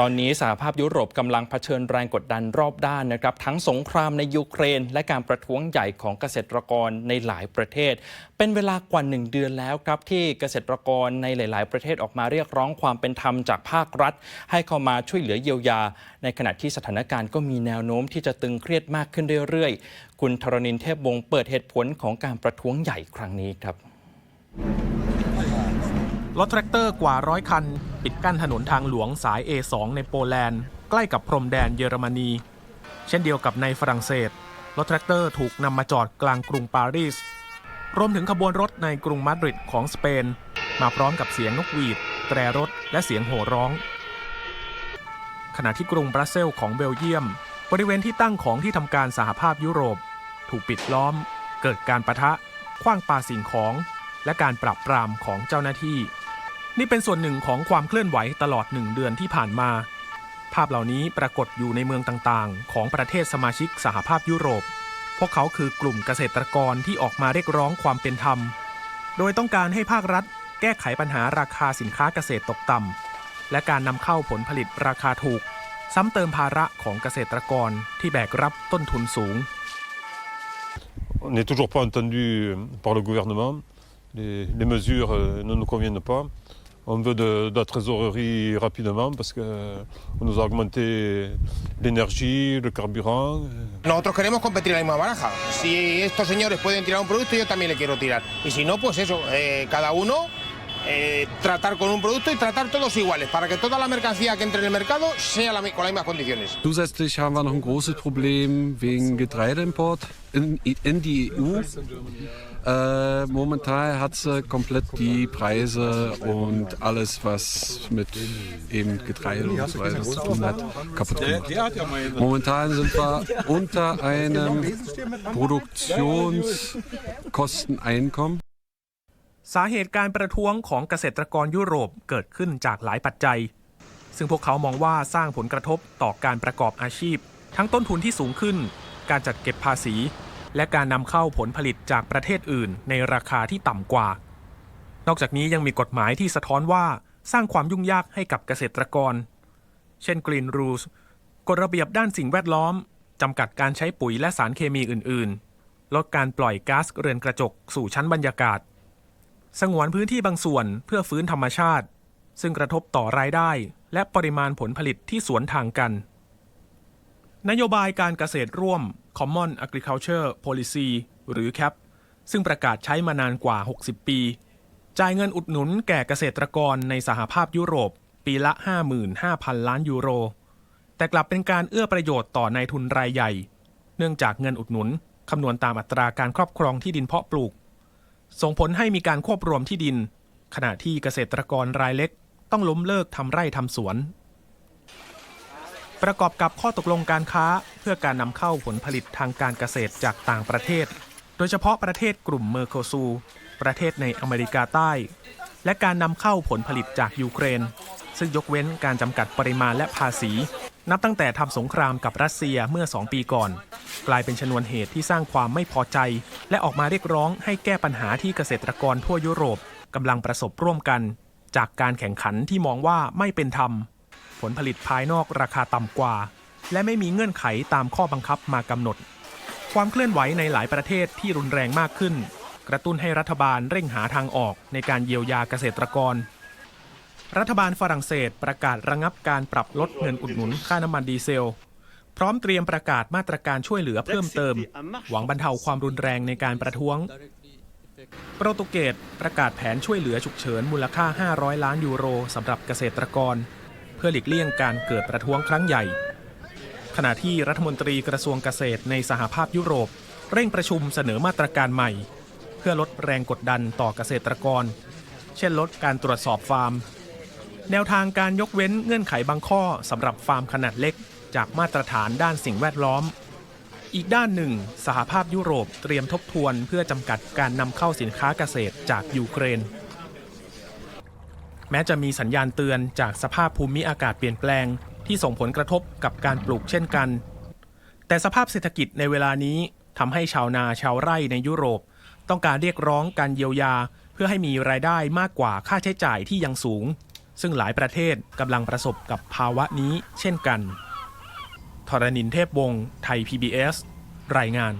ตอนนี้สหภาพยุโรปกำลังเผชิญแรงกดดันรอบด้านนะครับทั้งสงครามในยูเครน และการประท้วงใหญ่ของเกษตรกรในหลายประเทศ เป็นเวลากว่าหนึ่งเดือนแล้วครับที่เกษตรกรในหลาย ๆ ประเทศออกมาเรียกร้องความเป็นธรรมจากภาครัฐ ให้เข้ามาช่วยเหลือเยียวยา ในขณะที่สถานการณ์ก็มีแนวโน้มที่จะตึงเครียดมากขึ้นเรื่อย ๆ คุณธรณินเทพวงศ์เปิดเหตุผลของการประท้วงใหญ่ครั้งนี้ครับ รถแทรกเตอร์กว่าร้อยคัน ปิดกั้นถนนทางหลวงสาย A2 ในโปแลนด์ ใกล้กับพรมแดนเยอรมนี เช่นเดียวกับในฝรั่งเศส รถแทรกเตอร์ถูกนำมาจอดกลางกรุงปารีส รวมถึงขบวนรถในกรุงมาดริดของสเปน มาพร้อมกับเสียงนกหวีด แตรรถ และเสียงโห่ร้อง ขณะที่กรุงบรัสเซลส์ของเบลเยียม บริเวณที่ตั้งของที่ทำการสหภาพยุโรป ถูกปิดล้อม เกิดการประทะคว้างปาสิ่งของและการปราบปรามของเจ้าหน้าที่ นี่เป็นส่วนหนึ่งของความเคลื่อนไหวตลอดหนึ่งเดือนที่ผ่านมา ภาพเหล่านี้ปรากฏอยู่ในเมืองต่างๆ ของประเทศสมาชิกสหภาพยุโรป พวกเขาคือกลุ่มเกษตรกรที่ออกมาเรียกร้องความเป็นธรรม โดยต้องการให้ภาครัฐ แก้ไขปัญหาราคาสินค้าเกษตรตกต่ำและการนำเข้าผลผลิตราคาถูก ซ้ำเติมภาระของเกษตรกรที่แบกรับต้นทุนสูง On n'est toujours pas entendu par le gouvernement. Les, les mesures ne nous conviennent pas. On veut de, de la trésorerie rapidement parce qu'on nous a augmenté l'énergie, le carburant. Nosotros queremos competir en la misma baraja. Si estos señores pueden tirar un producto, yo también le quiero tirar. Y si no, pues eso, eh, cada uno eh, tratar con un producto y tratar todos iguales, para que toda la mercancía que entre en el mercado sea la con las mismas condiciones. Zusätzlich haben wir noch ein großes Problem wegen Getreideimport in, in die EU. Äh, momentan hat sie komplett die Preise und alles, was mit eben Getreide und so weiter zu tun hat, kaputt gemacht. Momentan sind wir unter einem Produktionskosteneinkommen. สาเหตุการประท้วงของเกษตรกรยุโรปเกิดขึ้นจากหลายปัจจัย ซึ่งพวกเขามองว่าสร้างผลกระทบต่อการประกอบอาชีพ ทั้งต้นทุนที่สูงขึ้น การจัดเก็บภาษี และการนำเข้าผลผลิตจากประเทศอื่นในราคาที่ต่ำกว่า นอกจากนี้ยังมีกฎหมายที่สะท้อนว่าสร้างความยุ่งยากให้กับเกษตรกร เช่น Green Rules กฎระเบียบด้านสิ่งแวดล้อมจำกัดการใช้ปุ๋ยและสารเคมีอื่น ๆ ลดการปล่อยก๊าซเรือนกระจกสู่ชั้นบรรยากาศ สงวนพื้นที่บางส่วนเพื่อฟื้นธรรมชาติ ซึ่งกระทบต่อรายได้ และปริมาณผลผลิตที่สวนทางกัน นโยบายการเกษตรร่วม Common Agriculture Policy หรือ CAP ซึ่งประกาศใช้มานานกว่า 60 ปี จ่ายเงินอุดหนุนแก่เกษตรกรในสหภาพยุโรป ปีละ 55,000 ล้านยูโร แต่กลับเป็นการเอื้อประโยชน์ต่อนายทุนรายใหญ่ เนื่องจากเงินอุดหนุนคำนวณตามอัตราการครอบครองที่ดินเพาะปลูก ส่งผลให้มีการควบรวมที่ดิน ขณะที่เกษตรกรรายเล็ก ต้องล้มเลิกทำไร่ทำสวน ประกอบกับข้อตกลงการค้า เพื่อการนำเข้าผลผลิตทางการเกษตรจากต่างประเทศ โดยเฉพาะประเทศกลุ่มเมอร์โคซู ประเทศในอเมริกาใต้ และการนำเข้าผลผลิตจากยูเครน ซึ่งยกเว้นการจำกัดปริมาณและภาษี นับตั้งแต่ทำสงครามกับรัสเซียเมื่อ 2 ปีก่อน กลายเป็นชนวนเหตุที่สร้างความไม่พอใจ และออกมาเรียกร้องให้แก้ปัญหาที่เกษตรกรทั่วยุโรปกำลังประสบร่วมกัน จากการแข่งขันที่มองว่าไม่เป็นธรรม ผลผลิตภายนอกราคาต่ำกว่า และไม่มีเงื่อนไขตามข้อบังคับมากำหนด ความเคลื่อนไหวในหลายประเทศที่รุนแรงมากขึ้น กระตุ้นให้รัฐบาลเร่งหาทางออกในการเยียวยาเกษตรกร รัฐบาลฝรั่งเศสประกาศระงับการปรับลดเงินอุดหนุนค่าน้ำมันดีเซล พร้อมเตรียมประกาศมาตรการช่วยเหลือเพิ่มเติม หวังบรรเทาความรุนแรงในการประท้วงโปรตุเกสประกาศแผนช่วยเหลือฉุกเฉินมูลค่า 500 ล้านยูโรสำหรับเกษตรกร เพื่อหลีกเลี่ยงการเกิดประท้วงครั้งใหญ่ ขณะที่รัฐมนตรีกระทรวงเกษตรในสหภาพยุโรป เร่งประชุมเสนอมาตรการใหม่ เพื่อลดแรงกดดันต่อเกษตรกร เช่นลดการตรวจสอบฟาร์ม แนวทางการยกเว้นเงื่อนไขบางข้อสำหรับฟาร์มขนาดเล็ก จากมาตรฐานด้านสิ่งแวดล้อม อีกด้านหนึ่ง สหภาพยุโรปเตรียมทบทวนเพื่อจำกัดการนำเข้าสินค้าเกษตรจากยูเครนแม้จะมีสัญญาณเตือนจากสภาพภูมิอากาศเปลี่ยนแปลง ที่ส่งผลกระทบกับการปลูกเช่นกัน แต่สภาพเศรษฐกิจในเวลานี้ทำให้ชาวนาชาวไร่ในยุโรป ต้องการเรียกร้องการเยียวยา เพื่อให้มีรายได้มากกว่าค่าใช้จ่ายที่ยังสูง ซึ่งหลายประเทศกำลังประสบกับภาวะนี้เช่นกันทรณินเทพวงศ์ไทย PBS รายงาน